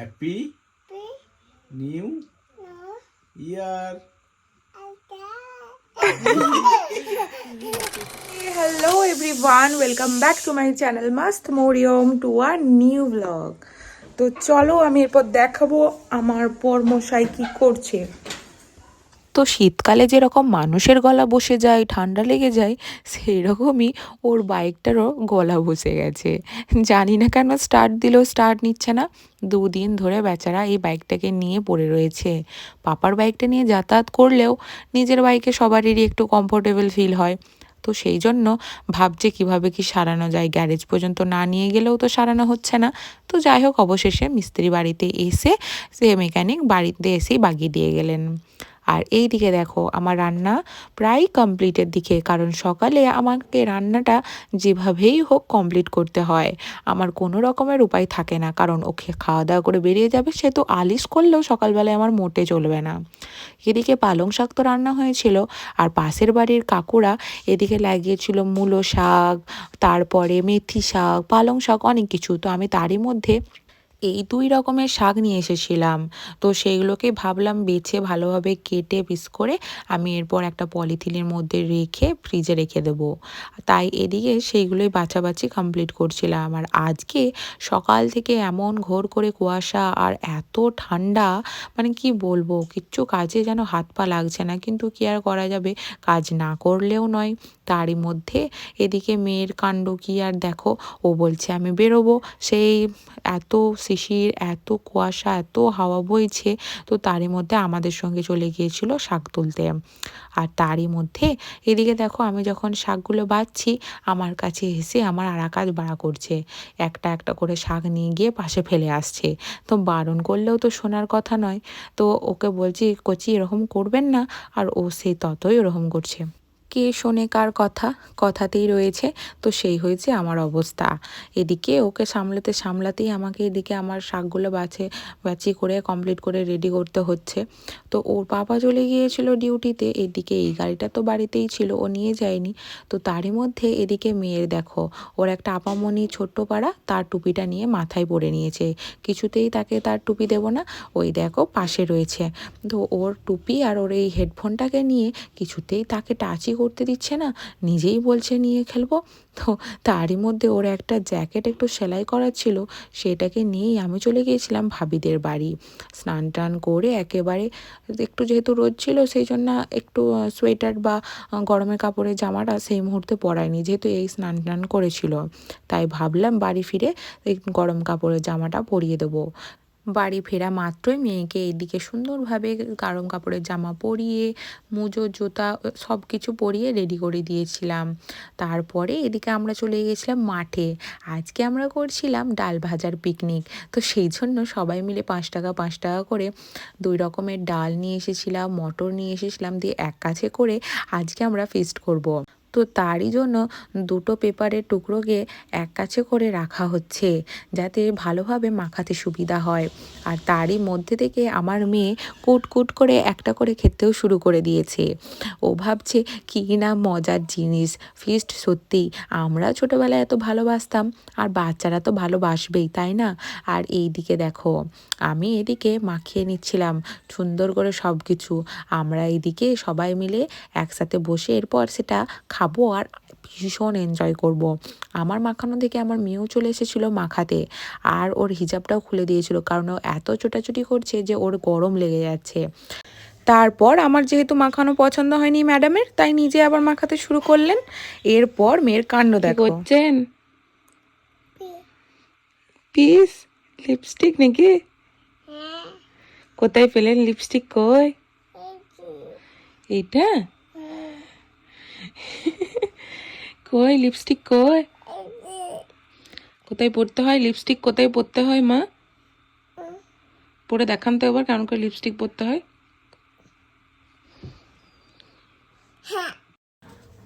Happy new year hello everyone welcome back to my channel mast morium to a new vlog তো চলো আমি এরপর দেখাবো আমার পরমশাই কি করছে তো শীতকালে যেরকম মানুষের গলা বসে যায়, ঠান্ডা লেগে যায় সেই রকমই ওর বাইকটারও গলা বসে গেছে। জানি না কেন স্টার্ট দিলেও স্টার্ট নিচ্ছে না। দুদিন ধরে বেচারা এই বাইকটাকে নিয়ে পড়ে রয়েছে। পাপার বাইকটা নিয়ে যাতায়াত করলেও নিজের বাইকে সবারই একটু কমফোর্টেবল ফিল হয়। তো সেই জন্য ভাবছে কীভাবে কি সারানো যায়। গ্যারেজ পর্যন্ত না নিয়ে গেলেও তো সারানো হচ্ছে না। তো যাই হোক, অবশেষে মিস্ত্রি বাড়িতে এসে সে মেকানিক বাড়িতে এসেই বাগিয়ে দিয়ে গেলেন। আর এই দিকে দেখো, আমার রান্না প্রায় কমপ্লিটের দিকে, কারণ সকালে আমাকে রান্নাটা যেভাবেই হোক কমপ্লিট করতে হয়। আমার কোনো রকমের উপায় থাকে না, কারণ ওকে খাওয়া দাওয়া করে বেরিয়ে যাবে, সে তো আলিশ করলেও সকালবেলায় আমার মোটে চলবে না। এদিকে পালং শাক তো রান্না হয়েছিল, আর পাশের বাড়ির কাকুরা এদিকে লাগিয়েছিল মূলো শাক, তারপরে মেথি শাক, পালং শাক, অনেক কিছু। তো আমি তারই মধ্যে এই দুই রকমের শাক নিয়ে এসেছিলাম। তো সেইগুলোকে ভাবলাম বেছে ভালোভাবে কেটে পিস করে আমি এরপর একটা পলিথিনের মধ্যে রেখে ফ্রিজে রেখে দেবো। তাই এদিকে সেইগুলোই বাছাবাছি কমপ্লিট করছিলাম। আর আজকে সকাল থেকে এমন ঘোর করে কুয়াশা আর এত ঠান্ডা মানে কি বলব, কিচ্ছু কাজে যেন হাত পা লাগছে না। কিন্তু কি আর করা যাবে? কাজ না করলেও নয়। তারই মধ্যে এদিকে মেয়ের কাণ্ড কি আর দেখো? ও বলছে, আমি বেরোবো। সেই এত শিশির, এত কুয়াশা, এত হাওয়া বইছে, তো তারই মধ্যে আমাদের সঙ্গে চলে গিয়েছিল শাক তুলতে। আর তারই মধ্যে এদিকে দেখো, আমি যখন শাকগুলো বাছছি আমার কাছে এসে আমার আর কাজ বাড়া করছে। একটা একটা করে শাক নিয়ে গিয়ে পাশে ফেলে আসছে। তো বারণ করলেও তো শোনার কথা নয়। তো ওকে বলছি, কচি এরকম করবেন না। আর ও সেই ততই ওরকম করছে। কে শোনে কার কথা? কথাতেই রয়েছে। তো সেই হয়েছে আমার অবস্থা। এদিকে ওকে সামলাতে সামলাতেই আমাকে এদিকে আমার শাকগুলো বাছে, বাছি করে কমপ্লিট করে রেডি করতে হচ্ছে। তো ওর বাবা চলে গিয়েছিল ডিউটিতে এদিকে এই গাড়িটা তো বাড়িতেই ছিল, ও নিয়ে যায়নি। তো তারই মধ্যে এদিকে মেয়ের দেখো, ওর একটা আপামনি ছোট্ট পাড়া, তার টুপিটা নিয়ে মাথায় পরে নিয়েছে। কিছুতেই তাকে তার টুপি দেব না, ওই দেখো পাশে রয়েছে। তো ওর টুপি আর ওর এই হেডফোনটাকে নিয়ে কিছুতেই তাকে টাচই করতে দিচ্ছে না, নিজেই বলছে নিয়ে খেলব। তো তারই মধ্যে ওর একটা জ্যাকেট একটু সেলাই করার ছিল, সেটাকে নিয়েই আমি চলে গিয়েছিলাম ভাবিদের বাড়ি। স্নান টান করে একেবারে একটু যেহেতু রোদ ছিল, সেই জন্য একটু সোয়েটার বা গরমের কাপড়ের জামাটা সেই মুহূর্তে পরায়নি যেহেতু এই স্নান টান করেছিল। তাই ভাবলাম বাড়ি ফিরে গরম কাপড়ের জামাটা পরিয়ে দেবো। বাড়ি ফেরা মাত্রই মেয়েকে এইদিকে সুন্দরভাবে গরম কাপড়ের জামা পরিয়ে, মুজো, জুতা সব কিছু পরিয়ে রেডি করে দিয়েছিলাম। তারপরে এদিকে আমরা চলে গেছিলাম মাঠে। আজকে আমরা করছিলাম ডাল ভাজার পিকনিক তো সেই জন্য সবাই মিলে পাঁচ টাকা পাঁচ টাকা করে দুই রকমের ডাল নিয়ে এসেছিলাম, মটর নিয়ে এসেছিলাম, দিয়ে এক কাছে করে আজকে আমরা ফিস্ট করব। তো তারই জন্য দুটো পেপারের টুকরোকে এক কাছে করে রাখা হচ্ছে, যাতে ভালোভাবে মাখাতে সুবিধা হয়। আর তারই মধ্যে থেকে আমার মেয়ে কুট কুট করে একটা করে খেতেও শুরু করে দিয়েছে। ও ভাবছে, কী না মজার জিনিস ফিস্ট সত্যিই। আমরা ছোটোবেলায় এত ভালোবাসতাম, আর বাচ্চারা তো ভালোবাসবেই, তাই না? আর এই দিকে দেখো, আমি এদিকে মাখিয়ে নিচ্ছিলাম সুন্দর করে সব কিছু আমরা এদিকে সবাই মিলে একসাথে বসে এরপর সেটা খাব আর ভীষণ এনজয় করব। আমার মাখানো দেখে আমার মেয়েও চলে এসেছিল মাখাতে আর ওর হিজাবটাও খুলে দিয়েছিল কারণ ও এত ছোটাছুটি করছে যে ওর গরম লেগে যাচ্ছে। তারপর আমার যেহেতু মাখানো পছন্দ হয়নি ম্যাডামের তাই নিজে আবার মাখাতে শুরু করলেন। এরপর মেয়ের কাণ্ড দেখো। করছেন? পিস লিপস্টিক নাকি? কোথায় পেলেন লিপস্টিক কই? এইটা? কই লিপস্টিক কই? কোথায় পড়তে হয়? লিপস্টিক কোথায় পড়তে হয়, মা? পরে দেখান তো এবার কেমন করে লিপস্টিক পরতে হয়।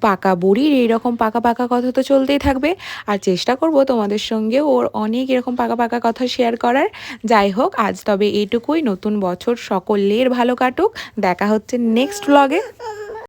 পাকা বুড়ির এইরকম পাকা পাকা কথা তো চলতেই থাকবে। আর চেষ্টা করব তোমাদের সঙ্গে ওর অনেক এরকম পাকা পাকা কথা শেয়ার করার। যাই হোক, আজ তবে এইটুকুই। নতুন বছর সকলের ভালো কাটুক। দেখা হচ্ছে নেক্সট ব্লগে